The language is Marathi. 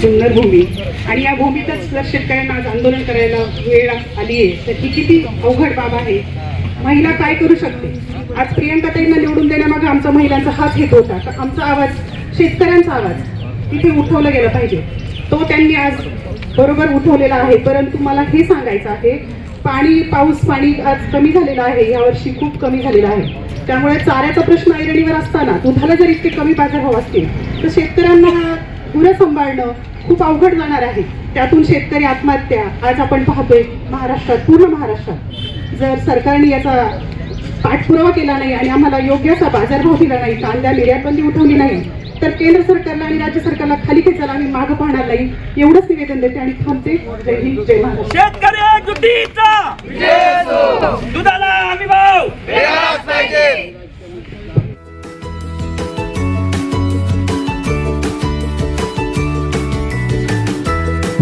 सुंदर भूमी आणि या भूमीतच जर शेतकऱ्यांना आज आंदोलन करायला वेळ आली आहे तर ही किती अवघड बाब आहे. महिला काय करू शकते? आज प्रियंकाताईंना निवडून देण्यामागे आमचा महिलांचा हात हेतू होता. तर आमचा आवाज शेतकऱ्यांचा आवाज तिथे उठवला गेला पाहिजे. तो त्यांनी आज बरोबर उठवलेला आहे. परंतु मला हे सांगायचं आहे पाणी पाऊस पाणी आज कमी झालेलं आहे. यावर्षी खूप कमी झालेलं आहे. त्यामुळे चाऱ्याचा प्रश्न ऐरणीवर असताना दुधाला जर इतके कमी बाजार हवा असतील तर शेतकऱ्यांना गुरं सांभाळणं खूप अवघड जाणार आहे. त्यातून शेतकरी आत्महत्या आज आपण पाहतोय महाराष्ट्रात पूर्ण महाराष्ट्रात. जर सरकारने याचा पाठपुरावा केला नाही आणि आम्हाला योग्य असा बाजारभाव दिला नाही कांद्या निर्यातबंदी उठवली नाही तर केंद्र सरकारला आणि राज्य सरकारला खाली खेचायला आम्ही मागं पाहणार नाही एवढंच निवेदन देते आणि थांबते. जय हिंद जय महाराष्ट्र.